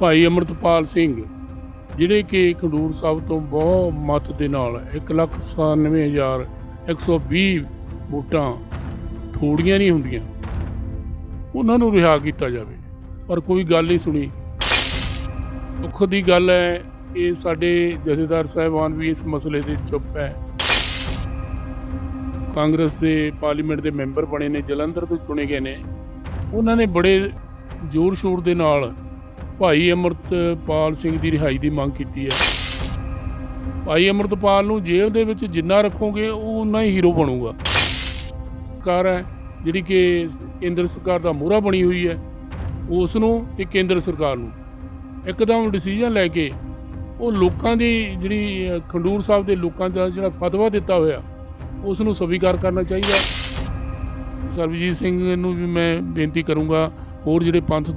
ਭਾਈ ਅਮਰਤਪਾਲ ਸਿੰਘ, ਜਿਹੜੇ ਕਿ ਖਡੂਰ ਸਾਹਿਬ ਤੋਂ ਬਹੁਤ ਮਤ ਦੇ ਨਾਲ 197120 ਵੋਟਾਂ ਥੋੜੀਆਂ ਨਹੀਂ ਹੁੰਦੀਆਂ, ਉਹਨਾਂ ਨੂੰ ਰਿਹਾ ਕੀਤਾ ਜਾਵੇ। ਪਰ ਕੋਈ ਗੱਲ ਨਹੀਂ ਸੁਣੀ। ਦੁੱਖ ਦੀ ਗੱਲ ਹੈ ਕਿ ਸਾਡੇ ਜਥੇਦਾਰ ਸਾਹਿਬਾਨ ਵੀ ਇਸ ਮਸਲੇ ਤੇ ਚੁੱਪ ਹੈ। ਕਾਂਗਰਸ ਦੇ ਪਾਰਲੀਮੈਂਟ ਦੇ ਮੈਂਬਰ ਬਣੇ ਨੇ, ਜਲੰਧਰ ਤੋਂ ਚੁਣੇ ਗਏ ਨੇ। ਉਹਨਾਂ ਨੇ ਬੜੇ ਜ਼ੋਰ ਸ਼ੋਰ ਦੇ ਨਾਲ ਭਾਈ ਅਮਰਤਪਾਲ ਸਿੰਘ ਦੀ ਰਿਹਾਈ ਦੀ ਮੰਗ ਕੀਤੀ ਹੈ। ਭਾਈ ਅਮਰਤਪਾਲ ਨੂੰ ਜੇਲ੍ਹ ਦੇ ਵਿੱਚ ਜਿੰਨਾ ਰੱਖੋਗੇ, ਉਹ ਉਨਾ ਹੀ ਹੀਰੋ ਬਣੂਗਾ। ਸਰਕਾਰ ਹੈ, ਜਿਹੜੀ ਕਿ ਕੇਂਦਰ ਸਰਕਾਰ ਦਾ ਮੋਹਰਾ ਬਣੀ ਹੋਈ ਹੈ, ਉਸ ਨੂੰ ਤੇ ਕੇਂਦਰ ਸਰਕਾਰ ਨੂੰ। ਇੱਕਦਮ ਡਿਸੀਜਨ ਲੈ ਕੇ ਉਹ ਲੋਕਾਂ ਦੀ ਜਿਹੜੀ ਖੰਡੂਰ ਸਾਹਿਬ ਦੇ ਲੋਕਾਂ ਦਾ ਜਿਹੜਾ ਫਤਵਾ ਦਿੱਤਾ ਹੋਇਆ, ਉਸ ਨੂੰ ਸਵੀਕਾਰ ਕਰਨਾ ਚਾਹੀਦਾ। ਸਰਬਜੀਤ ਸਿੰਘ ਨੂੰ ਵੀ ਮੈਂ ਬੇਨਤੀ ਕਰੂੰਗਾ ਹੋਰ ਜਿਹੜੇ ਪੰਥ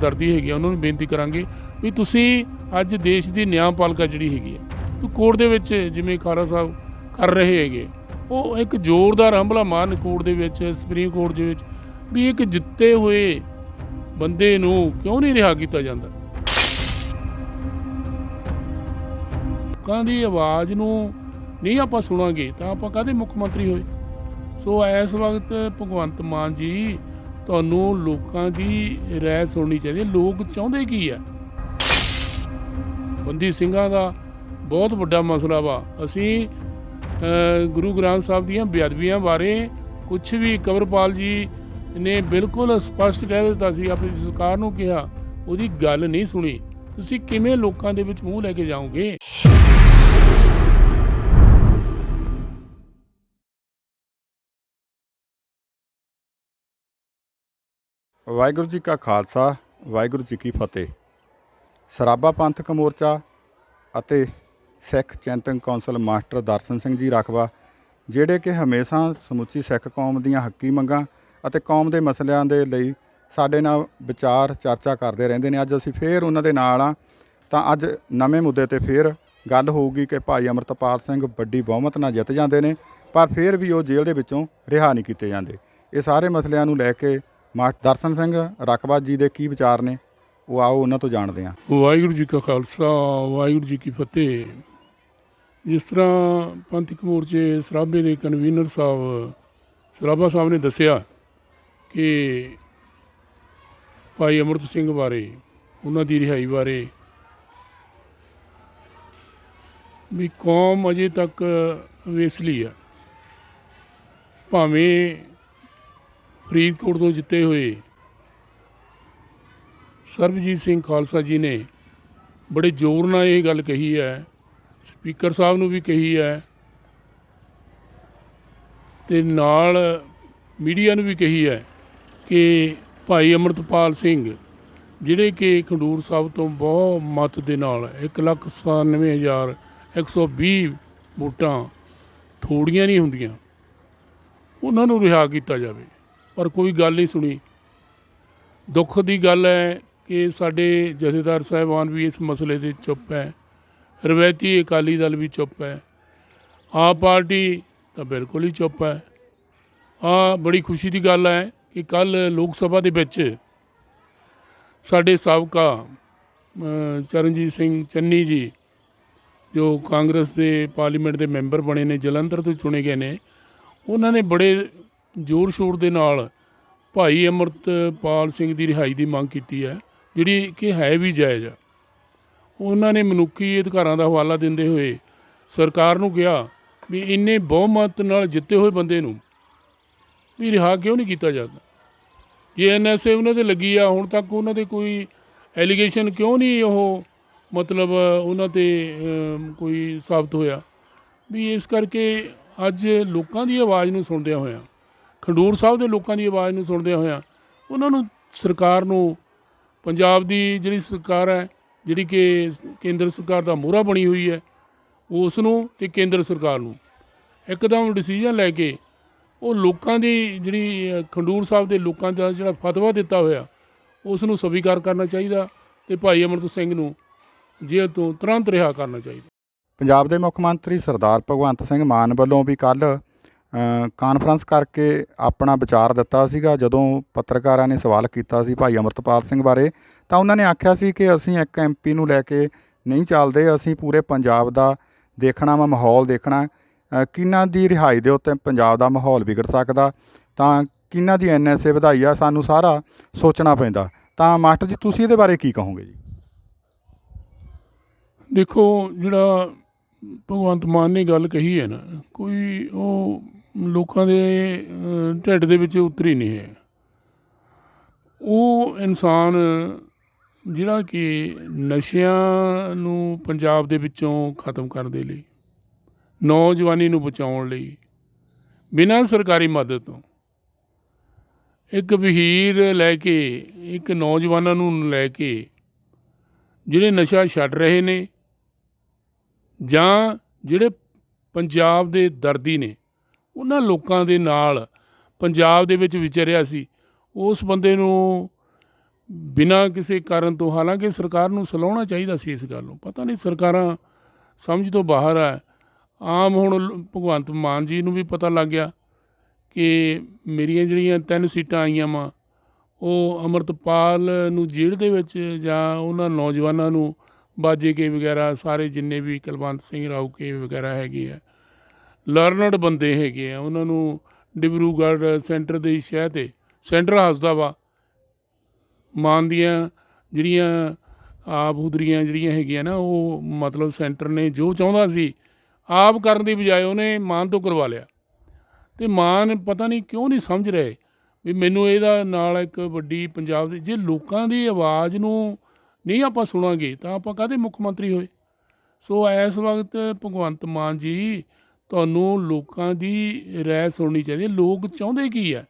ਦਰਦੀ ਹੈਗੇ ਆ, ਉਹਨਾਂ ਨੂੰ ਬੇਨਤੀ ਕਰਾਂਗੇ ਵੀ ਤੁਸੀਂ ਅੱਜ ਦੇਸ਼ ਦੀ ਨਿਆਂ ਨਿਆਂਪਾਲਿਕਾ ਜਿਹੜੀ ਹੈਗੀ ਹੈ ਤੂੰ ਕੋਰਟ ਦੇ ਵਿੱਚ ਜਿਵੇਂ ਖਾਰਾ ਸਾਹਿਬ ਕਰ ਰਹੇ ਹੈਗੇ ਉਹ ਇੱਕ ਜ਼ੋਰਦਾਰ ਹਮਲਾ ਮਾਰਨ ਕੋਰਟ ਦੇ ਵਿੱਚ ਸੁਪਰੀਮ ਕੋਰਟ ਦੇ ਵਿੱਚ ਵੀ ਇੱਕ ਜਿੱਤੇ ਹੋਏ ਬੰਦੇ ਨੂੰ ਕਿਉਂ ਨਹੀਂ ਰਿਹਾ ਕੀਤਾ ਜਾਂਦਾ? ਲੋਕਾਂ ਦੀ ਆਵਾਜ਼ ਨੂੰ ਨਹੀਂ ਆਪਾਂ ਸੁਣਾਂਗੇ ਤਾਂ ਆਪਾਂ ਕਾਹਦੇ ਮੁੱਖ ਮੰਤਰੀ ਹੋਏ? ਸੋ ਇਸ ਵਕਤ ਭਗਵੰਤ ਮਾਨ ਜੀ ਤੁਹਾਨੂੰ ਲੋਕਾਂ ਦੀ ਰਾਏ ਸੁਣਨੀ ਚਾਹੀਦੀ ਹੈ। ਲੋਕ ਚਾਹੁੰਦੇ ਕੀ ਆ ਬੰਦੀ ਸਿੰਘਾਂ ਦਾ ਬਹੁਤ ਵੱਡਾ ਮਸਲਾ ਵਾ। ਅਸੀਂ ਅ, ਗੁਰੂ ਗ੍ਰੰਥ ਸਾਹਿਬ ਦੀਆਂ ਬੇਅਦਬੀਆਂ ਬਾਰੇ ਕੁਝ ਵੀ ਕਵਰਪਾਲ ਜੀ ਨੇ ਬਿਲਕੁਲ ਸਪਸ਼ਟ ਕਹਿ ਦਿੱਤਾ ਸੀ ਆਪਣੀ ਸਰਕਾਰ ਨੂੰ ਕਿਹਾ ਉਹਦੀ ਗੱਲ ਨਹੀਂ ਸੁਣੀ। ਤੁਸੀਂ ਕਿਵੇਂ ਲੋਕਾਂ ਦੇ ਵਿੱਚ ਮੂੰਹ ਲੈ ਕੇ ਜਾਓਗੇ? ਵਾਹਿਗੁਰੂ ਜੀ ਕਾ ਖਾਲਸਾ, ਵਾਹਿਗੁਰੂ ਜੀ ਕੀ ਫਤਿਹ। ਸਰਾਬਾ ਪੰਥਕ ਮੋਰਚਾ ਅਤੇ ਸਿੱਖ ਚਿੰਤਨ ਕੌਂਸਲ ਮਾਸਟਰ ਦਰਸ਼ਨ ਸਿੰਘ ਜੀ ਰਖਵਾ, ਜਿਹੜੇ ਕਿ ਹਮੇਸ਼ਾ ਸਮੁੱਚੀ ਸਿੱਖ ਕੌਮ ਦੀਆਂ ਹੱਕੀ ਮੰਗਾਂ ਅਤੇ ਕੌਮ ਦੇ ਮਸਲਿਆਂ ਦੇ ਲਈ ਸਾਡੇ ਨਾਲ ਵਿਚਾਰ, ਚਰਚਾ ਕਰਦੇ ਰਹਿੰਦੇ ਨੇ। ਅੱਜ ਅਸੀਂ ਫੇਰ ਉਹਨਾਂ ਦੇ ਨਾਲ ਆ ਤਾਂ ਅੱਜ ਨਵੇਂ ਮੁੱਦੇ ਤੇ ਫੇਰ ਗੱਲ ਹੋਊਗੀ ਕਿ ਭਾਈ ਅਮਰਤਪਾਲ ਸਿੰਘ ਵੱਡੀ ਬਹੁਮਤ ਨਾਲ ਜਿੱਤ ਜਾਂਦੇ ਨੇ, ਪਰ ਫੇਰ ਵੀ ਉਹ ਜੇਲ੍ਹ ਦੇ ਵਿੱਚੋਂ ਰਿਹਾ ਨਹੀਂ ਕੀਤੇ ਜਾਂਦੇ। ਇਹ ਸਾਰੇ ਮਸਲਿਆਂ ਨੂੰ ਲੈ ਕੇ ਮਾਸਟਰ ਦਰਸ਼ਨ ਸਿੰਘ ਰਕਬਾ ਜੀ ਦੇ ਕੀ ਵਿਚਾਰ ਨੇ? ਉਹ ਆਓ ਉਹਨਾਂ ਤੋਂ ਜਾਣਦੇ ਹਾਂ। ਵਾਹਿਗੁਰੂ ਜੀ ਕਾ ਖਾਲਸਾ, ਵਾਹਿਗੁਰੂ ਜੀ ਕੀ ਫਤਿਹ। ਜਿਸ ਤਰ੍ਹਾਂ ਪੰਥਕ ਮੋਰਚੇ ਸਰਾਭੇ ਦੇ ਕਨਵੀਨਰ ਸਾਹਿਬ, ਸਰਾਭਾ ਸਾਹਿਬ ਨੇ ਦੱਸਿਆ ਕਿ ਭਾਈ ਅਮਰਤ ਸਿੰਘ ਬਾਰੇ, ਉਹਨਾਂ ਦੀ ਰਿਹਾਈ ਬਾਰੇ ਵੀ ਕੌਮ ਅਜੇ ਤੱਕ ਵੇਸਲੀ ਆ। ਭਾਵੇਂ ਫਰੀਦਕੋਟ ਤੋਂ ਜਿੱਤੇ ਹੋਏ ਸਰਬਜੀਤ ਸਿੰਘ ਖਾਲਸਾ ਜੀ ਨੇ ਬੜੇ ਜ਼ੋਰ ਨਾਲ ਇਹ ਗੱਲ ਕਹੀ ਹੈ, ਸਪੀਕਰ ਸਾਹਿਬ ਨੂੰ ਵੀ ਕਹੀ ਹੈ ਤੇ ਨਾਲ ਮੀਡੀਆ ਨੂੰ ਵੀ ਕਹੀ ਹੈ ਕਿ ਭਾਈ ਅਮਰਤਪਾਲ ਸਿੰਘ, ਜਿਹੜੇ ਕਿ ਖੰਡੂਰ ਸਾਹਿਬ ਤੋਂ ਬਹੁਤ ਮਤ ਦੇ ਨਾਲ 197120 ਵੋਟਾਂ ਥੋੜੀਆਂ ਨਹੀਂ ਹੁੰਦੀਆਂ, ਉਹਨਾਂ ਨੂੰ ਰਿਹਾ ਕੀਤਾ ਜਾਵੇ। ਪਰ ਕੋਈ ਗੱਲ ਨਹੀਂ ਸੁਣੀ। ਦੁੱਖ ਦੀ ਗੱਲ ਹੈ ਕਿ ਸਾਡੇ ਜਥੇਦਾਰ ਸਾਹਿਬਾਨ ਵੀ ਇਸ ਮਸਲੇ ਤੇ ਚੁੱਪ ਹੈ। ਰਵਾਇਤੀ ਅਕਾਲੀ ਦਲ ਵੀ ਚੁੱਪ ਹੈ। ਆਪ ਪਾਰਟੀ ਤਾਂ ਬਿਲਕੁਲ ਹੀ ਚੁੱਪ ਹੈ। ਆ ਬੜੀ ਖੁਸ਼ੀ ਦੀ ਗੱਲ ਹੈ ਕਿ ਕੱਲ ਲੋਕ ਸਭਾ ਦੇ ਵਿੱਚ ਸਾਡੇ ਸਾਬਕਾ ਚਰਨਜੀਤ ਸਿੰਘ ਚੰਨੀ ਜੀ, ਜੋ ਕਾਂਗਰਸ ਦੇ ਪਾਰਲੀਮੈਂਟ ਦੇ ਮੈਂਬਰ ਬਣੇ ਨੇ, ਜਲੰਧਰ ਤੋਂ ਚੁਣੇ ਗਏ ਨੇ, ਉਹਨਾਂ ਨੇ ਬੜੇ ਜ਼ੋਰ ਸ਼ੋਰ ਦੇ ਨਾਲ ਭਾਈ ਅਮਰਤਪਾਲ ਸਿੰਘ ਦੀ ਰਿਹਾਈ ਦੀ ਮੰਗ ਕੀਤੀ ਹੈ, ਜਿਹੜੀ ਕਿ ਹੈ ਵੀ ਜਾਇਜ਼ ਆ। ਉਹਨਾਂ ਨੇ ਮਨੁੱਖੀ ਅਧਿਕਾਰਾਂ ਦਾ ਹਵਾਲਾ ਦਿੰਦੇ ਹੋਏ ਸਰਕਾਰ ਨੂੰ ਕਿਹਾ ਵੀ ਇੰਨੇ ਬਹੁਮਤ ਨਾਲ ਜਿੱਤੇ ਹੋਏ ਬੰਦੇ ਨੂੰ ਵੀ ਰਿਹਾ ਕਿਉਂ ਨਹੀਂ ਕੀਤਾ ਜਾਂਦਾ? ਜੇ ਐਨਐਸਏ ਉਹਨਾਂ ਤੇ ਲੱਗੀ ਆ, ਹੁਣ ਤੱਕ ਉਹਨਾਂ ਦੇ ਕੋਈ ਐਲੀਗੇਸ਼ਨ ਕਿਉਂ ਨਹੀਂ ਉਹ ਮਤਲਬ ਉਹਨਾਂ ਤੇ ਕੋਈ ਸਾਬਤ ਹੋਇਆ? ਵੀ ਇਸ ਕਰਕੇ ਅੱਜ ਲੋਕਾਂ ਦੀ ਆਵਾਜ਼ ਨੂੰ ਸੁਣਦਿਆਂ ਹੋਇਆਂ ਖੰਡੂਰ ਸਾਹਿਬ ਦੇ ਲੋਕਾਂ ਦੀ ਆਵਾਜ਼ ਨੂੰ ਸੁਣਦਿਆਂ ਹੋਇਆਂ ਉਹਨਾਂ ਨੂੰ ਸਰਕਾਰ ਨੂੰ, ਪੰਜਾਬ ਦੀ ਜਿਹੜੀ ਸਰਕਾਰ ਹੈ, ਜਿਹੜੀ ਕਿ ਕੇਂਦਰ ਸਰਕਾਰ ਦਾ ਮੋਹਰਾ ਬਣੀ ਹੋਈ ਹੈ, ਉਸ ਨੂੰ ਤੇ ਕੇਂਦਰ ਸਰਕਾਰ ਨੂੰ। ਇੱਕਦਮ ਡਿਸੀਜਨ ਲੈ ਕੇ ਉਹ ਲੋਕਾਂ ਦੀ ਜਿਹੜੀ ਖੰਡੂਰ ਸਾਹਿਬ ਦੇ ਲੋਕਾਂ ਦਾ ਜਿਹੜਾ ਫਤਵਾ ਦਿੱਤਾ ਹੋਇਆ, ਉਸ ਨੂੰ ਸਵੀਕਾਰ ਕਰਨਾ ਚਾਹੀਦਾ ਤੇ ਭਾਈ ਅਮਰਤ ਸਿੰਘ ਨੂੰ ਜੇਲ੍ਹ ਤੋਂ ਤੁਰੰਤ ਰਿਹਾ ਕਰਨਾ ਚਾਹੀਦਾ। ਪੰਜਾਬ ਦੇ ਮੁੱਖ ਮੰਤਰੀ ਸਰਦਾਰ ਭਗਵੰਤ ਸਿੰਘ ਮਾਨ ਵੱਲੋਂ ਵੀ ਕੱਲ ਕਾਨਫਰੰਸ ਕਰਕੇ ਆਪਣਾ ਵਿਚਾਰ ਦਿੱਤਾ ਸੀਗਾ। ਜਦੋਂ ਪੱਤਰਕਾਰਾਂ ਨੇ ਸਵਾਲ ਕੀਤਾ ਸੀ ਭਾਈ ਅਮਰਤਪਾਲ ਸਿੰਘ ਬਾਰੇ ਤਾਂ ਉਹਨਾਂ ਨੇ ਆਖਿਆ ਸੀ ਕਿ ਅਸੀਂ ਇੱਕ ਐਮਪੀ ਨੂੰ ਲੈ ਕੇ ਨਹੀਂ ਚੱਲਦੇ ਅਸੀਂ ਪੂਰੇ ਪੰਜਾਬ ਦਾ ਦੇਖਣਾ ਵਾ ਮਾਹੌਲ ਦੇਖਣਾ। ਅ, ਕਿਹਨਾਂ ਦੀ ਰਿਹਾਈ ਦੇ ਉੱਤੇ ਪੰਜਾਬ ਦਾ ਮਾਹੌਲ ਵਿਗੜ ਸਕਦਾ? ਤਾਂ ਕਿਹਨਾਂ ਦੀ ਐਨਐਸਏ ਵਧਾਈ ਆ ਸਾਨੂੰ ਸਾਰਾ ਸੋਚਣਾ ਪੈਂਦਾ। ਤਾਂ ਮਾਸਟਰ ਜੀ ਤੁਸੀਂ ਇਹਦੇ ਬਾਰੇ ਕੀ ਕਹੋਗੇ ਜੀ? ਦੇਖੋ ਜਿਹੜਾ ਭਗਵੰਤ ਮਾਨ ਨੇ ਗੱਲ ਕਹੀ ਹੈ ਨਾ ਕੋਈ ਉਹ ਲੋਕਾਂ ਦੇ ਢਿੱਡ ਦੇ ਵਿੱਚ ਉਤਰੀ ਨਹੀਂ ਹੈ। ਉਹ ਇਨਸਾਨ, ਜਿਹੜਾ ਕਿ ਨਸ਼ਿਆਂ ਨੂੰ ਪੰਜਾਬ ਦੇ ਵਿੱਚੋਂ ਖਤਮ ਕਰਨ ਦੇ ਲਈ, ਨੌਜਵਾਨੀ ਨੂੰ ਬਚਾਉਣ ਲਈ, ਬਿਨਾਂ ਸਰਕਾਰੀ ਮਦਦ ਤੋਂ, ਇੱਕ ਵਹੀਰ ਲੈ ਕੇ, ਇੱਕ ਨੌਜਵਾਨਾਂ ਨੂੰ ਲੈ ਕੇ, ਜਿਹੜੇ ਨਸ਼ਾ ਛੱਡ ਰਹੇ ਨੇ ਜਾਂ ਜਿਹੜੇ ਪੰਜਾਬ ਦੇ ਦਰਦੀ ਨੇ ਉਹਨਾਂ ਲੋਕਾਂ ਦੇ ਨਾਲ ਪੰਜਾਬ ਦੇ ਵਿੱਚ ਵਿਚਰਿਆ ਸੀ। ਉਸ ਬੰਦੇ ਨੂੰ ਬਿਨਾਂ ਕਿਸੇ ਕਾਰਨ ਤੋਂ ਹਾਲਾਂਕਿ ਸਰਕਾਰ ਨੂੰ ਸਲਾਉਣਾ ਚਾਹੀਦਾ ਸੀ ਇਸ ਗੱਲ ਨੂੰ। ਪਤਾ ਨਹੀਂ ਸਰਕਾਰਾਂ ਸਮਝ ਤੋਂ ਬਾਹਰ ਆ। ਆਮ ਹੁਣ ਭਗਵੰਤ ਮਾਨ ਜੀ ਨੂੰ ਵੀ ਪਤਾ ਲੱਗ ਗਿਆ ਕਿ ਮੇਰੀਆਂ ਜਿਹੜੀਆਂ ਤਿੰਨ ਸੀਟਾਂ ਆਈਆਂ ਵਾ, ਉਹ ਅਮਰਤਪਾਲ ਨੂੰ ਜੇਲ੍ਹ ਦੇ ਵਿੱਚ ਜਾਂ ਉਹਨਾਂ ਨੌਜਵਾਨਾਂ ਨੂੰ ਬਾਜੇ ਕੇ ਵਗੈਰਾ, ਸਾਰੇ ਜਿੰਨੇ ਵੀ ਕੁਲਵੰਤ ਸਿੰਘ ਰਾਊਕੇ ਵਗੈਰਾ ਹੈਗੇ ਆ ਲਰਨਡ ਬੰਦੇ ਹੈਗੇ ਆ, ਉਹਨਾਂ ਨੂੰ ਡਿਬਰੂਗੜ੍ਹ ਸੈਂਟਰ ਦੇ ਸ਼ਹਿ ਤੇ, ਸੈਂਟਰ ਹੱਸਦਾ ਵਾ। ਮਾਨ ਦੀਆਂ ਜਿਹੜੀਆਂ ਆਪ ਹੁਦਰੀਆਂ ਜਿਹੜੀਆਂ ਹੈਗੀਆਂ ਨਾ, ਉਹ ਮਤਲਬ ਸੈਂਟਰ ਨੇ ਜੋ ਚਾਹੁੰਦਾ ਸੀ, ਆਪ ਕਰਨ ਦੀ ਬਜਾਏ ਉਹਨੇ ਮਾਨ ਤੋਂ ਕਰਵਾ ਲਿਆ। ਤੇ ਮਾਨ ਪਤਾ ਨਹੀਂ ਕਿਉਂ ਨਹੀਂ ਸਮਝ ਰਹੇ ਵੀ ਮੈਨੂੰ ਇਹਦਾ ਨਾਲ ਇੱਕ ਵੱਡੀ ਪੰਜਾਬ ਦੇ, ਜੇ ਲੋਕਾਂ ਦੀ ਆਵਾਜ਼ ਨੂੰ ਨਹੀਂ ਆਪਾਂ ਸੁਣਾਂਗੇ, ਤਾਂ ਆਪਾਂ ਕਾਹਦੇ ਮੁੱਖ ਮੰਤਰੀ ਹੋਏ? ਸੋ ਇਸ ਵਕਤ ਭਗਵੰਤ ਮਾਨ ਜੀ ਤੁਹਾਨੂੰ ਲੋਕਾਂ ਦੀ ਰਾਏ ਸੁਣਨੀ ਚਾਹੀਦੀ ਹੈ। ਲੋਕ ਚਾਹੁੰਦੇ ਕੀ ਹੈ?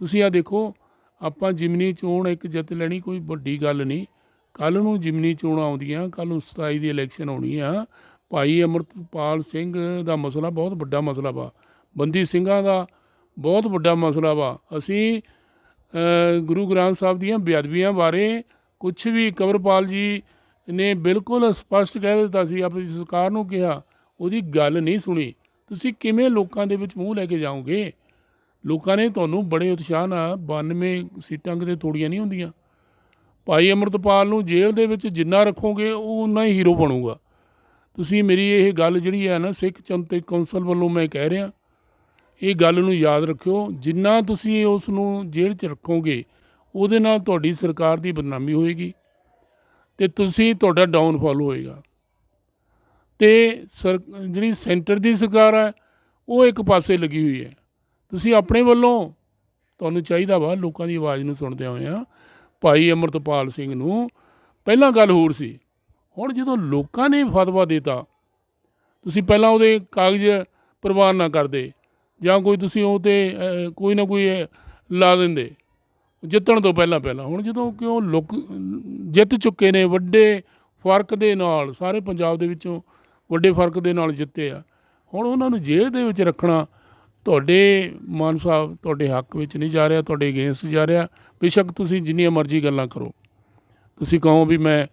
ਤੁਸੀਂ ਆ ਦੇਖੋ, ਆਪਾਂ ਜਿਮਨੀ ਚੋਣ ਇੱਕ ਜਿੱਤ ਲੈਣੀ ਕੋਈ ਵੱਡੀ ਗੱਲ ਨਹੀਂ। ਕੱਲ ਨੂੰ ਜਿਮਨੀ ਚੋਣਾਂ ਆਉਂਦੀਆਂ ਕੱਲ ਨੂੰ 27 ਦੀ ਇਲੈਕਸ਼ਨ ਆਉਣੀ ਆ। ਭਾਈ ਅਮਰਤਪਾਲ ਸਿੰਘ ਦਾ ਮਸਲਾ ਬਹੁਤ ਵੱਡਾ ਮਸਲਾ ਵਾ। ਬੰਦੀ ਸਿੰਘਾਂ ਦਾ ਬਹੁਤ ਵੱਡਾ ਮਸਲਾ ਵਾ। ਅਸੀਂ ਗੁਰੂ ਗ੍ਰੰਥ ਸਾਹਿਬ ਦੀਆਂ ਬੇਅਦਬੀਆਂ ਬਾਰੇ ਕੁਝ ਵੀ, ਕਵਰਪਾਲ ਜੀ ਨੇ ਬਿਲਕੁਲ ਸਪਸ਼ਟ ਕਹਿ ਦਿੱਤਾ ਸੀ। ਆਪਣੀ ਸਰਕਾਰ ਨੂੰ ਕਿਹਾ ਉਹਦੀ ਗੱਲ ਨਹੀਂ ਸੁਣੀ। ਤੁਸੀਂ ਕਿਵੇਂ ਲੋਕਾਂ ਦੇ ਵਿੱਚ ਮੂੰਹ ਲੈ ਕੇ ਜਾਓਗੇ? ਲੋਕਾਂ ਨੇ ਤੁਹਾਨੂੰ ਬੜੇ ਉਤਸ਼ਾਹ ਨਾਲ 92 ਸੀਟਾਂ ਕਿਤੇ ਤੋੜੀਆਂ ਨਹੀਂ ਹੁੰਦੀਆਂ। ਭਾਈ ਅਮਰਤਪਾਲ ਨੂੰ ਜੇਲ੍ਹ ਦੇ ਵਿੱਚ ਜਿੰਨਾ ਰੱਖੋਗੇ, ਉਹ ਉਨਾ ਹੀ ਹੀਰੋ ਬਣੂਗਾ। ਤੁਸੀਂ ਮੇਰੀ ਇਹ ਗੱਲ ਜਿਹੜੀ ਹੈ ਨਾ, ਸਿੱਖ ਚੰਤੇ ਕੌਂਸਲ ਵੱਲੋਂ ਮੈਂ ਕਹਿ ਰਿਹਾ, ਇਹ ਗੱਲ ਨੂੰ ਯਾਦ ਰੱਖਿਓ। ਜਿੰਨਾ ਤੁਸੀਂ ਉਸ ਨੂੰ ਜੇਲ੍ਹ 'ਚ ਰੱਖੋਗੇ, ਉਹਦੇ ਨਾਲ ਤੁਹਾਡੀ ਸਰਕਾਰ ਦੀ ਬਦਨਾਮੀ ਹੋਏਗੀ ਤੇ ਤੁਸੀਂ ਤੁਹਾਡਾ ਡਾਊਨਫਾਲ ਹੋਏਗਾ। ਤੇ ਸਰ, ਜਿਹੜੀ ਸੈਂਟਰ ਦੀ ਸਰਕਾਰ ਹੈ, ਉਹ ਇੱਕ ਪਾਸੇ ਲੱਗੀ ਹੋਈ ਹੈ। ਤੁਸੀਂ ਆਪਣੇ ਵੱਲੋਂ ਤੁਹਾਨੂੰ ਚਾਹੀਦਾ ਵਾ, ਲੋਕਾਂ ਦੀ ਆਵਾਜ਼ ਨੂੰ ਸੁਣਦੇ ਹੋਏ ਆ, ਭਾਈ ਅਮਰਤਪਾਲ ਸਿੰਘ ਨੂੰ ਪਹਿਲਾਂ ਗੱਲ ਹੋਰ ਸੀ, ਹੁਣ ਜਦੋਂ ਲੋਕਾਂ ਨੇ ਫਤਵਾ ਦਿੱਤਾ, ਤੁਸੀਂ ਪਹਿਲਾਂ ਉਹਦੇ ਕਾਗਜ਼ ਪ੍ਰਵਾਨ ਨਾ ਕਰਦੇ, ਜਾਂ ਕੋਈ ਤੁਸੀਂ ਉਹ ਤੇ ਕੋਈ ਨਾ ਕੋਈ ਲਾ ਦਿੰਦੇ, ਜਿੱਤਣ ਤੋਂ ਪਹਿਲਾਂ ਪਹਿਲਾਂ, ਹੁਣ ਜਦੋਂ ਕਿਉਂ ਲੋਕ ਜਿੱਤ ਚੁੱਕੇ ਨੇ, ਵੱਡੇ ਫ਼ਰਕ ਦੇ ਨਾਲ, ਸਾਰੇ ਪੰਜਾਬ ਦੇ ਵਿੱਚੋਂ ਵੱਡੇ ਫ਼ਰਕ ਦੇ ਨਾਲ ਜਿੱਤੇ ਆ। ਹੁਣ ਉਹਨਾਂ ਨੂੰ ਜੇਲ੍ਹ ਦੇ ਵਿੱਚ ਰੱਖਣਾ ਤੁਹਾਡੇ ਮਾਨ ਸਾਹਿਬ ਤੁਹਾਡੇ ਹੱਕ ਵਿੱਚ ਨਹੀਂ ਜਾ ਰਿਹਾ, ਤੁਹਾਡੇ ਅਗੇਂਸਟ ਜਾ ਰਿਹਾ। ਬੇਸ਼ੱਕ ਤੁਸੀਂ ਜਿੰਨੀਆਂ ਮਰਜ਼ੀ ਗੱਲਾਂ ਕਰੋ। ਤੁਸੀਂ ਕਹੋ ਵੀ ਮੈਂ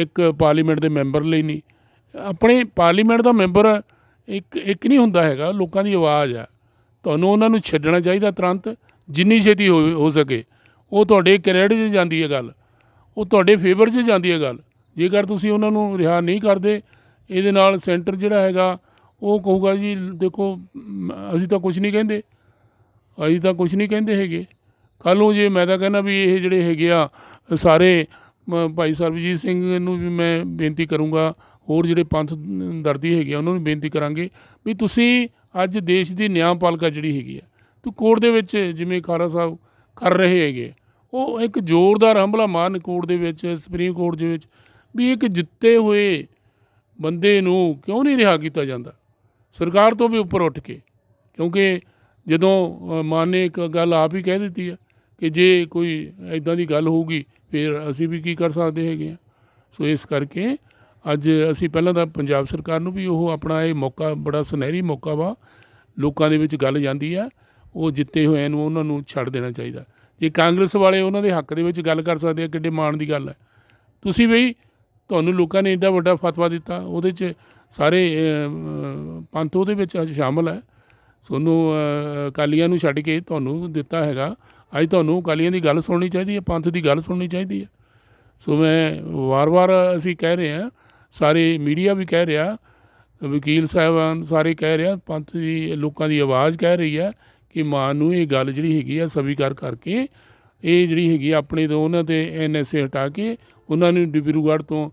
ਇੱਕ ਪਾਰਲੀਮੈਂਟ ਦੇ ਮੈਂਬਰ ਲਈ ਨਹੀਂ। ਆਪਣੇ ਪਾਰਲੀਮੈਂਟ ਦਾ ਮੈਂਬਰ ਇੱਕ ਇੱਕ ਨਹੀਂ ਹੁੰਦਾ ਹੈਗਾ, ਲੋਕਾਂ ਦੀ ਆਵਾਜ਼ ਆ। ਤੁਹਾਨੂੰ ਉਹਨਾਂ ਨੂੰ ਛੱਡਣਾ ਚਾਹੀਦਾ ਤੁਰੰਤ, ਜਿੰਨੀ ਛੇਤੀ ਹੋ ਹੋ ਸਕੇ। ਉਹ ਤੁਹਾਡੇ ਕ੍ਰੈਡਿਟ 'ਚ ਜਾਂਦੀ ਹੈ ਗੱਲ। ਉਹ ਤੁਹਾਡੇ ਫੇਵਰ 'ਚ ਜਾਂਦੀ ਹੈ ਗੱਲ। ਜੇਕਰ ਤੁਸੀਂ ਉਹਨਾਂ ਨੂੰ ਰਿਹਾ ਨਹੀਂ ਕਰਦੇ ਇਹਦੇ ਨਾਲ ਸੈਂਟਰ ਜਿਹੜਾ ਹੈਗਾ, ਉਹ ਕਹੂਗਾ ਜੀ, ਦੇਖੋ ਅਸੀਂ ਤਾਂ ਕੁਝ ਨਹੀਂ ਕਹਿੰਦੇ। ਅਸੀਂ ਤਾਂ ਕੁਝ ਨਹੀਂ ਕਹਿੰਦੇ ਹੈਗੇ। ਕੱਲ੍ਹ ਨੂੰ ਜੇ ਮੈਂ ਤਾਂ ਕਹਿੰਦਾ ਵੀ ਇਹ ਜਿਹੜੇ ਹੈਗੇ ਆ, ਸਾਰੇ ਭਾਈ ਸਰਬਜੀਤ ਸਿੰਘ ਨੂੰ ਵੀ ਮੈਂ ਬੇਨਤੀ ਕਰੂੰਗਾ, ਹੋਰ ਜਿਹੜੇ ਪੰਥ ਦਰਦੀ ਹੈਗੇ ਆ, ਉਹਨਾਂ ਨੂੰ ਬੇਨਤੀ ਕਰਾਂਗੇ ਵੀ ਤੁਸੀਂ ਅੱਜ ਦੇਸ਼ ਦੀ ਨਿਆਂ ਨਿਆਂਪਾਲਿਕਾ ਜਿਹੜੀ ਹੈਗੀ ਆ, ਤੂੰ ਕੋਰਟ ਦੇ ਵਿੱਚ ਜਿਵੇਂ ਖਾਰਾ ਸਾਹਿਬ ਕਰ ਰਹੇ ਹੈਗੇ ਉਹ ਇੱਕ ਜ਼ੋਰਦਾਰ ਹਮਲਾ ਮਾਰਨ ਕੋਰਟ ਦੇ ਵਿੱਚ, ਸੁਪਰੀਮ ਕੋਰਟ ਦੇ ਵਿੱਚ, ਵੀ ਇੱਕ ਜਿੱਤੇ ਹੋਏ ਬੰਦੇ ਨੂੰ ਕਿਉਂ ਨਹੀਂ ਰਿਹਾ ਕੀਤਾ ਜਾਂਦਾ? ਸਰਕਾਰ ਤੋਂ ਵੀ ਉੱਪਰ ਉੱਠ ਕੇ। ਕਿਉਂਕਿ ਜਦੋਂ ਅ, ਮਾਨ ਨੇ ਇੱਕ ਗੱਲ ਆਪ ਹੀ ਕਹਿ ਦਿੱਤੀ ਹੈ ਕਿ ਜੇ ਕੋਈ ਐਦਾਂ ਦੀ ਗੱਲ ਹੋਊਗੀ ਫਿਰ ਅਸੀਂ ਵੀ ਕੀ ਕਰ ਸਕਦੇ ਹੈਗੇ ਆ? ਸੋ ਇਸ ਕਰਕੇ ਅੱਜ ਅਸੀਂ ਪਹਿਲਾਂ ਤਾਂ ਪੰਜਾਬ ਸਰਕਾਰ ਨੂੰ ਵੀ ਉਹ ਆਪਣਾ ਇਹ ਮੌਕਾ ਬੜਾ ਸੁਨਹਿਰੀ ਮੌਕਾ ਵਾ ਲੋਕਾਂ ਦੇ ਵਿੱਚ ਗੱਲ ਜਾਂਦੀ ਆ ਉਹ ਜਿੱਤੇ ਹੋਏ ਨੂੰ ਉਹਨਾਂ ਨੂੰ ਛੱਡ ਦੇਣਾ ਚਾਹੀਦਾ। ਜੇ ਕਾਂਗਰਸ ਵਾਲੇ ਉਹਨਾਂ ਦੇ ਹੱਕ ਦੇ ਵਿੱਚ ਗੱਲ ਕਰ ਸਕਦੇ ਆ ਕਿੱਡੇ ਮਾਣ ਦੀ ਗੱਲ ਹੈ ਤੁਸੀਂ ਬਈ ਤੁਹਾਨੂੰ ਲੋਕਾਂ ਨੇ ਏਡਾ ਵੱਡਾ ਫਤਵਾ ਦਿੱਤਾ, ਉਹਦੇ 'ਚ ਸਾਰੇ ਪੰਥ ਉਹਦੇ ਵਿੱਚ ਅੱਜ ਸ਼ਾਮਲ ਹੈ। ਤੁਹਾਨੂੰ ਅਕਾਲੀਆਂ ਨੂੰ ਛੱਡ ਕੇ ਤੁਹਾਨੂੰ ਦਿੱਤਾ ਹੈਗਾ। ਅੱਜ ਤੁਹਾਨੂੰ ਅਕਾਲੀਆਂ ਦੀ ਗੱਲ ਸੁਣਨੀ ਚਾਹੀਦੀ ਹੈ, ਪੰਥ ਦੀ ਗੱਲ ਸੁਣਨੀ ਚਾਹੀਦੀ ਹੈ। ਸੋ ਮੈਂ ਵਾਰ-ਵਾਰ ਅਸੀਂ ਕਹਿ ਰਹੇ ਹਾਂ, ਸਾਰੇ ਮੀਡੀਆ ਵੀ ਕਹਿ ਰਿਹਾ, ਵਕੀਲ ਸਾਹਿਬਾਨ ਸਾਰੇ ਕਹਿ ਰਿਹਾ, ਪੰਥ ਦੀ, ਲੋਕਾਂ ਦੀ ਆਵਾਜ਼ ਕਹਿ ਰਹੀ ਹੈ ਕਿ ਮਾਂ ਨੂੰ ਇਹ ਗੱਲ ਜਿਹੜੀ ਹੈਗੀ ਆ ਸਵੀਕਾਰ ਕਰਕੇ, ਇਹ ਜਿਹੜੀ ਹੈਗੀ ਆ ਆਪਣੇ ਤੋਂ ਉਹਨਾਂ ਤੇ ਐਨਐਸਏ ਹਟਾ ਕੇ ਉਹਨਾਂ ਨੂੰ ਡਿਬਰੂਗੜ੍ਹ ਤੋਂ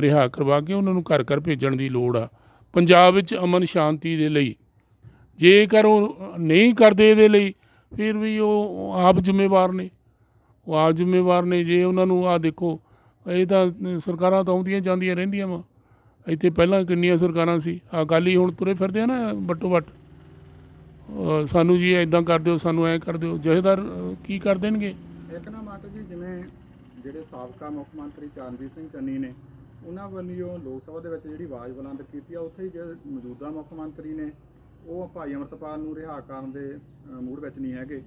ਰਿਹਾ ਕਰਵਾ ਕੇ ਉਹਨਾਂ ਨੂੰ ਘਰ ਘਰ ਭੇਜਣ ਦੀ ਲੋੜ ਆ। ਪੰਜਾਬ ਵਿੱਚ ਅਮਨ ਸ਼ਾਂਤੀ ਦੇ ਲਈ, ਜੇਕਰ ਉਹ ਨਹੀਂ ਕਰਦੇ ਇਹਦੇ ਲਈ, ਫਿਰ ਵੀ ਉਹ ਆਪ ਜ਼ਿੰਮੇਵਾਰ ਨੇ। ਉਹ ਆਪ ਜ਼ਿੰਮੇਵਾਰ ਨੇ, ਜੇ ਉਹਨਾਂ ਨੂੰ ਆ ਦੇਖੋ, ਇਹ ਤਾਂ ਸਰਕਾਰਾਂ ਤਾਂ ਆਉਂਦੀਆਂ ਜਾਂਦੀਆਂ ਰਹਿੰਦੀਆਂ ਵਾ। ਇੱਥੇ ਪਹਿਲਾਂ ਕਿੰਨੀਆਂ ਸਰਕਾਰਾਂ ਸੀ। ਅਕਾਲੀ ਹੁਣ ਤੁਰੇ ਫਿਰਦੇ ਆ ਨਾ, ਵੱਟੋ ਵੱਟ। ਸਾਨੂੰ ਜੀ ਇਦਾਂ ਕਰ ਦਿਓ, ਸਾਨੂੰ ਐ ਕਰ ਦਿਓ। ਜਥੇਦਾਰ ਕੀ ਕਰ ਦੇਣਗੇ? ਇੱਕ ਨਾ ਮਾਤਾ ਜੀ, ਜਿਵੇਂ ਜਿਹੜੇ ਸਾਬਕਾ ਮੁੱਖ ਮੰਤਰੀ ਚਰਨਜੀਤ ਸਿੰਘ ਚੰਨੀ ਨੇ, ਉਹਨਾਂ ਵੱਲੋਂ ਲੋਕ ਸਭਾ ਦੇ ਵਿੱਚ ਜਿਹੜੀ ਆਵਾਜ਼ ਬੁਲੰਦ ਕੀਤੀ ਆ, ਉੱਥੇ ਹੀ ਜਿਹੜੇ ਮੌਜੂਦਾ ਮੁੱਖ ਮੰਤਰੀ ਨੇ, ਉਹ ਭਾਈ ਅਮਰਤਪਾਲ ਨੂੰ ਰਿਹਾ ਕਰਨ ਦੇ ਮੂਡ ਵਿੱਚ ਨਹੀਂ ਹੈਗੇ।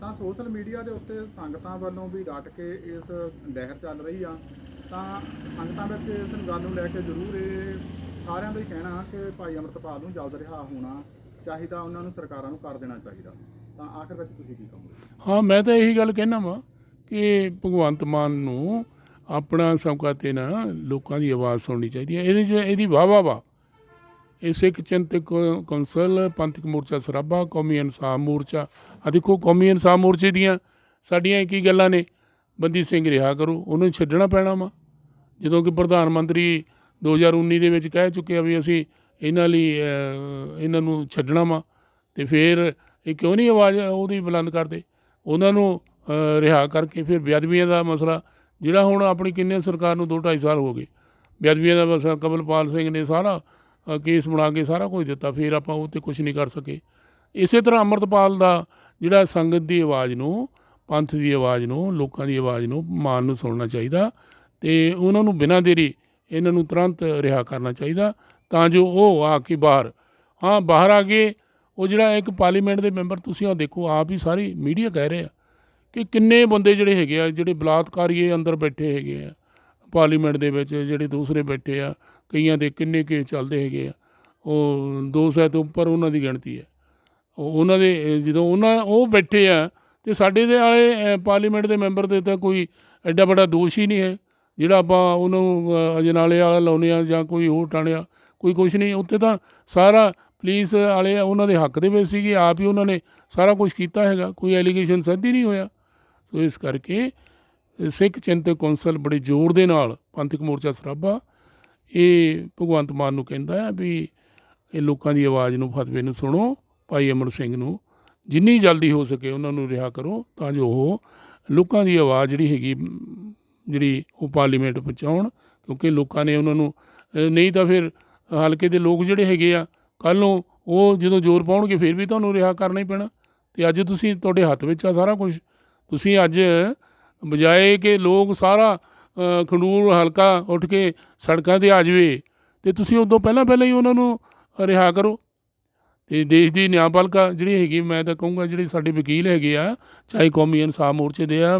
ਤਾਂ ਸੋਸ਼ਲ ਮੀਡੀਆ ਦੇ ਉੱਤੇ ਸੰਗਤਾਂ ਵੱਲੋਂ ਵੀ ਡਟ ਕੇ ਇਸ ਲਹਿਰ ਚੱਲ ਰਹੀ ਆ। ਤਾਂ ਸੰਗਤਾਂ ਵਿੱਚ ਇਸ ਗੱਲ ਨੂੰ ਲੈ ਕੇ ਜ਼ਰੂਰ ਇਹ ਸਾਰਿਆਂ ਦਾ ਹੀ ਕਹਿਣਾ ਕਿ ਭਾਈ ਅਮਰਤਪਾਲ ਨੂੰ ਜਲਦ ਰਿਹਾ ਹੋਣਾ ਚਾਹੀਦਾ, ਉਹਨਾਂ ਨੂੰ ਸਰਕਾਰਾਂ ਨੂੰ ਕਰ ਦੇਣਾ ਚਾਹੀਦਾ। ਤਾਂ ਆਖਰ ਵਿੱਚ ਤੁਸੀਂ ਕੀ ਕਹੋਗੇ? ਹਾਂ, ਮੈਂ ਤਾਂ ਇਹੀ ਗੱਲ ਕਹਿਣਾ ਵਾਂ ਕਿ ਭਗਵੰਤ ਮਾਨ ਨੂੰ ਆਪਣਾ ਸੌਕਾ ਤੇ ਨਾ ਲੋਕਾਂ ਦੀ ਆਵਾਜ਼ ਸੁਣਨੀ ਚਾਹੀਦੀ ਹੈ। ਇਹਦੇ 'ਚ ਇਹਦੀ ਵਾਹ ਵਾਹ ਵਾਹ। ਇਹ ਸਿੱਖ ਚਿੰਤਕ ਕੌਂਸਲ, ਪੰਥਕ ਮੋਰਚਾ ਸਰਾਭਾ, ਕੌਮੀ ਇਨਸਾਫ ਮੋਰਚਾ। ਆ ਦੇਖੋ, ਕੌਮੀ ਇਨਸਾਫ ਮੋਰਚੇ ਦੀਆਂ ਸਾਡੀਆਂ ਕੀ ਗੱਲਾਂ ਨੇ। ਬੰਦੀ ਸਿੰਘ ਰਿਹਾ ਕਰੋ, ਉਹਨੂੰ ਛੱਡਣਾ ਪੈਣਾ ਵਾ। ਜਦੋਂ ਕਿ ਪ੍ਰਧਾਨ ਮੰਤਰੀ 2019 ਦੇ ਵਿੱਚ ਕਹਿ ਚੁੱਕੇ ਆ ਵੀ ਅਸੀਂ ਇਹਨਾਂ ਲਈ ਇਹਨਾਂ ਨੂੰ ਛੱਡਣਾ ਵਾ, ਤੇ ਫਿਰ ਇਹ ਕਿਉਂ ਨਹੀਂ ਆਵਾਜ਼ ਉਹਦੀ ਬੁਲੰਦ ਕਰਦੇ? ਉਹਨਾਂ ਨੂੰ ਰਿਹਾ ਕਰਕੇ ਫਿਰ ਬੇਅਦਬੀਆਂ ਦਾ ਮਸਲਾ, ਜਿਹੜਾ ਹੁਣ ਆਪਣੀ ਕਿੰਨੇ ਸਰਕਾਰ ਨੂੰ 2 2.5 ਸਾਲ ਹੋ ਗਏ। ਬੇਅਦਬੀਆਂ ਦਾ ਮਸਲਾ, ਕਮਲਪਾਲ ਸਿੰਘ ਨੇ ਸਾਰਾ ਕੇਸ ਬਣਾ ਕੇ ਸਾਰਾ ਕੁਝ ਦਿੱਤਾ, ਫਿਰ ਆਪਾਂ ਉਹ ਤੇ ਕੁਝ ਨਹੀਂ ਕਰ ਸਕੇ। ਇਸੇ ਤਰ੍ਹਾਂ ਅੰਮ੍ਰਿਤਪਾਲ ਦਾ ਜਿਹੜਾ ਸੰਗਤ ਦੀ ਆਵਾਜ਼ ਨੂੰ, ਪੰਥ ਦੀ ਆਵਾਜ਼ ਨੂੰ, ਲੋਕਾਂ ਦੀ ਆਵਾਜ਼ ਨੂੰ ਮਾਨ ਨੂੰ ਸੁਣਨਾ ਚਾਹੀਦਾ ਤੇ ਉਹਨਾਂ ਨੂੰ ਬਿਨਾਂ ਦੇਰੀ ਇਹਨਾਂ ਨੂੰ ਤੁਰੰਤ ਰਿਹਾ ਕਰਨਾ ਚਾਹੀਦਾ ਤਾਂ ਜੋ ਉਹ ਆ ਕੇ ਬਾਹਰ। ਹਾਂ, ਬਾਹਰ ਆ ਕੇ ਉਹ ਜਿਹੜਾ ਇੱਕ ਪਾਰਲੀਮੈਂਟ ਦੇ ਮੈਂਬਰ ਤੁਸੀਂ ਆ ਦੇਖੋ, ਆਪ ਹੀ ਸਾਰੀ ਮੀਡੀਆ ਕਹਿ ਰਹੇ ਆ। ਕਿ ਕਿੰਨੇ ਬੰਦੇ ਜਿਹੜੇ ਹੈਗੇ ਆ ਜਿਹੜੇ ਬਲਾਤਕਾਰੀਏ ਅੰਦਰ ਬੈਠੇ ਹੈਗੇ ਆ ਪਾਰਲੀਮੈਂਟ ਦੇ ਵਿੱਚ ਜਿਹੜੇ ਦੂਸਰੇ ਬੈਠੇ ਆ ਕਈਆਂ ਦੇ ਕਿੰਨੇ ਕੇਸ ਚੱਲਦੇ ਹੈਗੇ ਆ ਉਹ 200 ਤੋਂ ਉੱਪਰ ਉਹਨਾਂ ਦੀ ਗਿਣਤੀ ਹੈ। ਉਹ ਉਹਨਾਂ ਦੇ ਜਦੋਂ ਉਹਨਾਂ ਉਹ ਬੈਠੇ ਆ ਤੇ ਸਾਡੇ ਦੇ ਵਾਲੇ ਪਾਰਲੀਮੈਂਟ ਦੇ ਮੈਂਬਰ ਦੇ ਤਾਂ ਕੋਈ ਐਡਾ ਵੱਡਾ ਦੋਸ਼ ਹੀ ਨਹੀਂ ਹੈ ਜਿਹੜਾ ਆਪਾਂ ਉਹਨੂੰ ਅਹ, ਅਜਨਾਲੇ ਵਾਲਾ ਲਾਉਂਦੇ ਆ ਜਾਂ ਕੋਈ ਹੋਰ ਟਾਣਿਆ ਕੋਈ ਕੁਛ ਨਹੀਂ। ਉੱਥੇ ਤਾਂ ਸਾਰਾ ਪੁਲਿਸ ਵਾਲੇ ਉਹਨਾਂ ਦੇ ਹੱਕ ਦੇ ਵਿੱਚ ਸੀਗੇ ਆਪ ਹੀ ਉਹਨਾਂ ਨੇ ਸਾਰਾ ਕੁਝ ਕੀਤਾ ਹੈਗਾ ਕੋਈ ਐਲੀਗੇਸ਼ਨ ਸੱਦ ਨਹੀਂ ਹੋਇਆ। ਸੋ ਇਸ ਕਰਕੇ ਸਿੱਖ ਚਿੰਤਕ ਕੌਂਸਲ ਬੜੇ ਜ਼ੋਰ ਦੇ ਨਾਲ ਪੰਥਕ ਮੋਰਚਾ ਸਰਾਭਾ, ਇਹ ਭਗਵੰਤ ਮਾਨ ਨੂੰ ਕਹਿੰਦਾ ਹੈ ਵੀ ਇਹ ਲੋਕਾਂ ਦੀ ਆਵਾਜ਼ ਨੂੰ, ਫਤਵੇ ਨੂੰ ਸੁਣੋ, ਭਾਈ ਅਮਰ ਸਿੰਘ ਨੂੰ। ਜਿੰਨੀ ਜਲਦੀ ਹੋ ਸਕੇ ਉਹਨਾਂ ਨੂੰ ਰਿਹਾ ਕਰੋ, ਤਾਂ ਜੋ ਉਹ ਲੋਕਾਂ ਦੀ ਆਵਾਜ਼ ਜਿਹੜੀ ਹੈਗੀ ਜਿਹੜੀ ਉਹ ਪਾਰਲੀਮੈਂਟ ਪਹੁੰਚਾਉਣ, ਕਿਉਂਕਿ ਲੋਕਾਂ ਨੇ ਉਹਨਾਂ ਨੂੰ ਨਹੀਂ ਤਾਂ ਫਿਰ ਹਲਕੇ ਦੇ ਲੋਕ ਜਿਹੜੇ ਹੈਗੇ ਆ ਕੱਲ ਨੂੰ ਉਹ ਜਦੋਂ ਜ਼ੋਰ ਪਾਉਣਗੇ, ਫਿਰ ਵੀ ਤੁਹਾਨੂੰ ਰਿਹਾ ਕਰਨਾ ਹੀ ਪੈਣਾ। ਤੇ ਅੱਜ ਤੁਸੀਂ ਤੁਹਾਡੇ ਹੱਥ ਵਿੱਚ ਆ ਸਾਰਾ ਕੁਝ ਤੁਸੀਂ ਅੱਜ ਬਜਾਏ ਕਿ ਲੋਕ ਸਾਰਾ ਅ, ਖੰਡੂਰ ਹਲਕਾ ਉੱਠ ਕੇ ਸੜਕਾਂ ਤੇ ਆ ਜਾਵੇ ਤੇ ਤੁਸੀਂ ਉਦੋਂ ਪਹਿਲਾਂ ਪਹਿਲਾਂ ਹੀ ਉਹਨਾਂ ਨੂੰ ਰਿਹਾ ਕਰੋ। ਤੇ ਦੇਸ਼ ਦੀ ਨਿਆਂਪਾਲਿਕਾ ਜਿਹੜੀ ਹੈਗੀ ਮੈਂ ਤਾਂ ਕਹੂੰਗਾ ਜਿਹੜੇ ਸਾਡੇ ਵਕੀਲ ਹੈਗੇ ਆ ਚਾਹੇ ਕੌਮੀ ਇਨਸਾਫ ਮੋਰਚੇ ਦੇ ਆ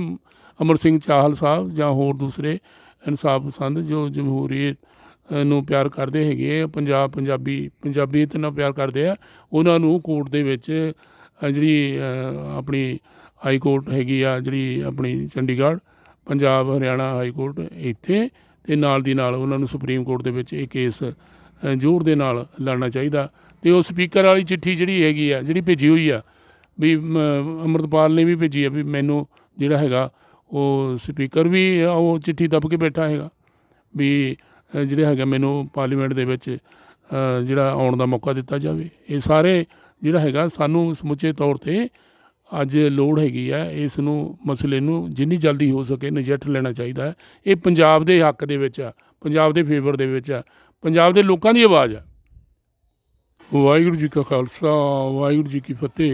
ਅਮਰ ਸਿੰਘ ਚਾਹਲ ਸਾਹਿਬ ਜਾਂ ਹੋਰ ਦੂਸਰੇ ਇਨਸਾਫ ਪਸੰਦ ਜੋ ਜਮਹੂਰੀਅਤ ਨੂੰ ਪਿਆਰ ਕਰਦੇ ਹੈਗੇ ਆ ਪੰਜਾਬ ਪੰਜਾਬੀ ਪੰਜਾਬੀਅਤ ਨਾਲ ਪਿਆਰ ਕਰਦੇ ਆ ਉਹਨਾਂ ਨੂੰ ਕੋਰਟ ਦੇ ਵਿੱਚ ਜਿਹੜੀ ਆਪਣੀ ਹਾਈ ਕੋਰਟ ਹੈਗੀ ਆ ਜਿਹੜੀ ਆਪਣੀ ਚੰਡੀਗੜ੍ਹ ਪੰਜਾਬ ਹਰਿਆਣਾ ਹਾਈ ਕੋਰਟ ਇੱਥੇ ਤੇ ਨਾਲ ਦੀ ਨਾਲ ਉਹਨਾਂ ਨੂੰ ਸੁਪਰੀਮ ਕੋਰਟ ਦੇ ਵਿੱਚ ਇਹ ਕੇਸ ਜ਼ੋਰ ਦੇ ਨਾਲ ਲੜਨਾ ਚਾਹੀਦਾ। ਤੇ ਉਹ ਸਪੀਕਰ ਵਾਲੀ ਚਿੱਠੀ ਜਿਹੜੀ ਹੈਗੀ ਆ ਜਿਹੜੀ ਭੇਜੀ ਹੋਈ ਆ ਵੀ ਮ, ਅੰਮ੍ਰਿਤਪਾਲ ਨੇ ਵੀ ਭੇਜੀ ਆ ਵੀ ਮੈਨੂੰ ਜਿਹੜਾ ਹੈਗਾ ਉਹ ਸਪੀਕਰ ਵੀ ਉਹ ਚਿੱਠੀ ਦੱਬ ਕੇ ਬੈਠਾ ਹੈਗਾ ਵੀ ਅ, ਜਿਹੜਾ ਹੈਗਾ ਮੈਨੂੰ ਪਾਰਲੀਮੈਂਟ ਦੇ ਵਿੱਚ ਜਿਹੜਾ ਆਉਣ ਦਾ ਮੌਕਾ ਦਿੱਤਾ ਜਾਵੇ। ਇਹ ਸਾਰੇ ਜਿਹੜਾ ਹੈਗਾ ਸਾਨੂੰ ਸਮੁੱਚੇ ਤੌਰ ਤੇ ਅੱਜ ਲੋੜ ਹੈਗੀ ਹੈ ਇਸ ਨੂੰ ਮਸਲੇ ਨੂੰ ਜਿੰਨੀ ਜਲਦੀ ਹੋ ਸਕੇ ਨਜਿੱਠ ਲੈਣਾ ਚਾਹੀਦਾ ਇਹ ਪੰਜਾਬ ਦੇ ਹੱਕ ਦੇ ਵਿੱਚ ਆ, ਪੰਜਾਬ ਦੇ ਫੇਵਰ ਦੇ ਵਿੱਚ ਆ, ਪੰਜਾਬ ਦੇ ਲੋਕਾਂ ਦੀ ਆਵਾਜ਼ ਆ। ਵਾਹਿਗੁਰੂ ਜੀ ਕਾ ਖਾਲਸਾ, ਵਾਹਿਗੁਰੂ ਜੀ ਕੀ ਫਤਿਹ।